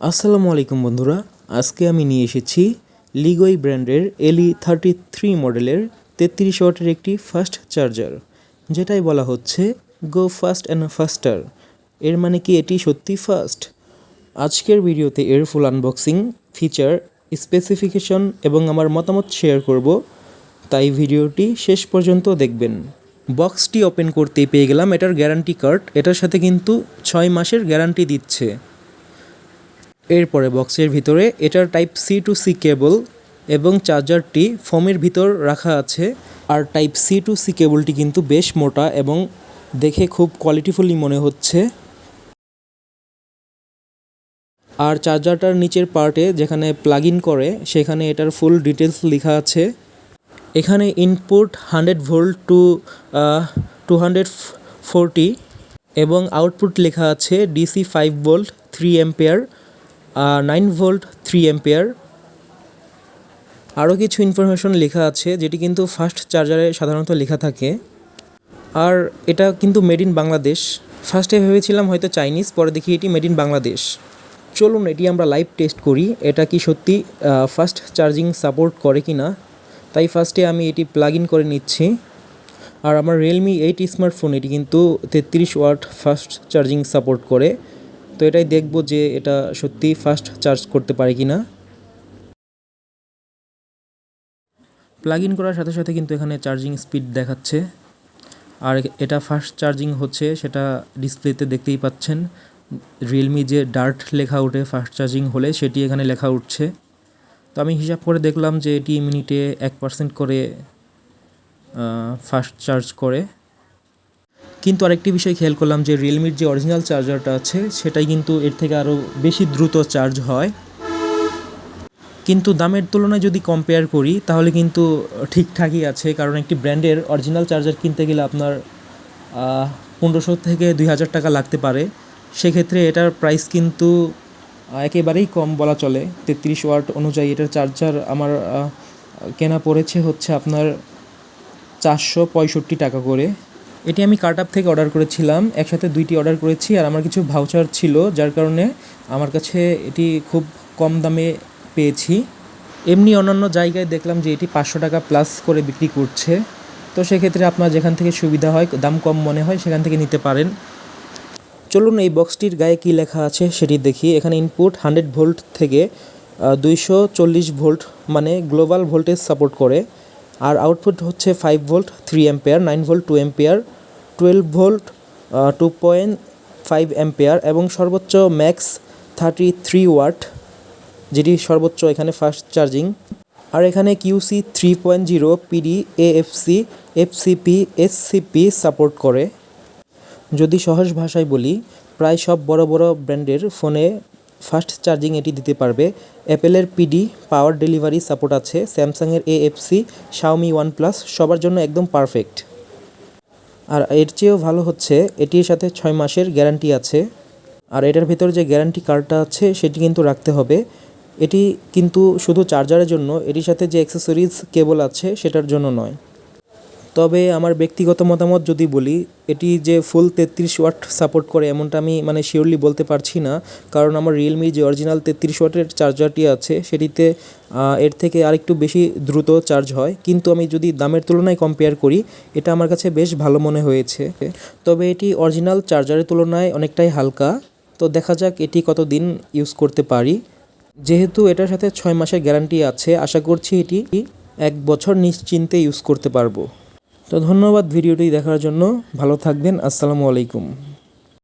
আসসালামু আলাইকুম বন্ধুরা, আজকে আমি নিয়ে এসেছি লিগোই ব্র্যান্ডের এলি থার্টি থ্রি মডেলের তেত্রিশ ওয়াটের একটি ফাস্ট চার্জার যেটাই বলা হচ্ছে গো ফাস্ট অ্যান্ড ফাস্টার এর মানে কি এটি সত্যি ফাস্ট আজকের ভিডিওতে এর ফুল আনবক্সিং ফিচার স্পেসিফিকেশন এবং আমার মতামত শেয়ার করব, তাই ভিডিওটি শেষ পর্যন্ত দেখবেন। বক্সটি ওপেন করতেই পেয়ে গেলাম, এটার গ্যারান্টি কার্ড এটার সাথে কিন্তু ছয় মাসের গ্যারান্টি দিচ্ছে। এরপরে বক্সের ভিতরে এটার type C to C cable এবং চার্জারটি ফোমের ভিতর রাখা আছে। আর টাইপ সি টু সি কেবলটি কিন্তু বেশ মোটা এবং দেখে খুব কোয়ালিটিফুলি মনে হচ্ছে। আর চার্জারটার নিচের পার্টে যেখানে প্লাগ ইন করে, সেখানে এটার ফুল ডিটেলস লেখা আছে। এখানে input hundred volt to two hundred forty এবং আউটপুট লেখা আছে DC five volt three ampere nine volt three ampere আরও কিছু ইনফরমেশন লেখা আছে, যেটি কিন্তু ফাস্ট চার্জারে সাধারণত লেখা থাকে। আর এটা কিন্তু মেড ইন বাংলাদেশ ফার্স্টে ভেবেছিলাম হয়তো চাইনিজ পরে দেখি এটি মেড ইন বাংলাদেশ চলুন, এটি আমরা লাইভ টেস্ট করি, এটা কি সত্যি ফাস্ট চার্জিং সাপোর্ট করে কি না তাই ফার্স্টে আমি এটি প্লাগ ইন করে নিচ্ছি। আর আমার রিয়েলমি এইট স্মার্টফোন এটি কিন্তু তেত্রিশ ওয়াট ফাস্ট চার্জিং সাপোর্ট করে। তো এটাই দেখব যে এটা সত্যি ফাস্ট চার্জ করতে পারে কি না প্লাগ ইন করার সাথে সাথে কিন্তু এখানে চার্জিং স্পিড দেখাচ্ছে। আর এটা ফাস্ট চার্জিং হচ্ছে, সেটা ডিসপ্লেতে দেখতেই পাচ্ছেন। রিয়েলমি যে ডার্ট লেখা ওঠে ফাস্ট চার্জিং হলে সেটি এখানে লেখা উঠছে। তো আমি হিসাব করে দেখলাম যে এটি মিনিটে এক পার্সেন্ট করে ফাস্ট চার্জ করে। কিন্তু আরেকটি বিষয় খেয়াল করলাম যে রিয়েলমির যে অরিজিনাল চার্জারটা আছে, সেটাই কিন্তু এর থেকে আরও বেশি দ্রুত চার্জ হয়। কিন্তু দামের তুলনায় যদি কম্পেয়ার করি, তাহলে কিন্তু ঠিকঠাকই আছে, কারণ একটি ব্র্যান্ডের অরিজিনাল চার্জার কিনতে গেলে আপনার পনেরোশো থেকে দুই হাজার টাকা লাগতে পারে। সেক্ষেত্রে এটার প্রাইস কিন্তু একেবারেই কম বলা চলে। তেত্রিশ ওয়াট অনুযায়ী এটার চার্জার আমার কেনা পড়েছে হচ্ছে আপনার চারশো পঁয়ষট্টি টাকা করে। এটি আমি কার্ট আপ থেকে অর্ডার করেছিলাম। একসাথে দুইটি অর্ডার করেছি আর আমার কিছু ভাউচার ছিল, যার কারণে আমার কাছে এটি খুব কম দামে পেয়েছি। এমনি অন্যান্য জায়গায় দেখলাম যে এটি পাঁচশো টাকা প্লাস করে বিক্রি করছে। তো সেক্ষেত্রে আপনার যেখান থেকে সুবিধা হয়, দাম কম মনে হয়, সেখান থেকে নিতে পারেন। চলুন এই বক্সটির গায়ে কী লেখা আছে সেটি দেখি। এখানে ইনপুট হান্ড্রেড ভোল্ট থেকে দুইশো চল্লিশ ভোল্ট মানে গ্লোবাল ভোল্টেজ সাপোর্ট করে। আর আউটপুট হচ্ছে five volt three ampere nine volt two ampere twelve volt two point five ampere এবং সর্বোচ্চ ম্যাক্স থার্টি থ্রি ওয়াট যেটি সর্বোচ্চ এখানে ফাস্ট চার্জিং আর এখানে QC three point zero PD AFC FCP SCP support করে। যদি সহজ ভাষায় বলি, প্রায় সব বড় বড় ব্র্যান্ডের ফোনে ফাস্ট চার্জিং এটি দিতে পারবে। অ্যাপেলের পিডি, পাওয়ার ডেলিভারি সাপোর্ট আছে, স্যামসাংয়ের এএফসি, শাওমি ওয়ান প্লাস সবার জন্য একদম পারফেক্ট। আর এর চেয়েও ভালো হচ্ছে, এটির সাথে ছয় মাসের গ্যারান্টি আছে। আর এটার ভেতর যে গ্যারান্টি কার্ডটা আছে, সেটি কিন্তু রাখতে হবে। এটি কিন্তু শুধু চার্জারের জন্য, এটির সাথে যে অ্যাক্সেসরিজ, কেবল আছে, সেটার জন্য নয়। তবে আমার ব্যক্তিগত মতামত যদি বলি, এটি যে ফুল তেত্রিশ ওয়াট সাপোর্ট করে এমনটা আমি মানে শিওরলি বলতে পারছি না। কারণ আমার রিয়েলমি যে অরিজিনাল তেত্রিশ ওয়াটের চার্জারটি আছে, সেটিতে এর থেকে আরেকটু বেশি দ্রুত চার্জ হয়। কিন্তু আমি যদি দামের তুলনায় কম্পেয়ার করি, এটা আমার কাছে বেশ ভালো মনে হয়েছে। তবে এটি অরিজিনাল চার্জারের তুলনায় অনেকটাই হালকা। তো দেখা যাক এটি কতদিন ইউজ করতে পারি। যেহেতু এটার সাথে ছয় মাসের গ্যারান্টি আছে, আশা করছি এটি এক বছর নিশ্চিন্তে ইউজ করতে পারব। তো ধন্যবাদ ভিডিওটি দেখার জন্য। ভালো থাকবেন। আসসালামু আলাইকুম।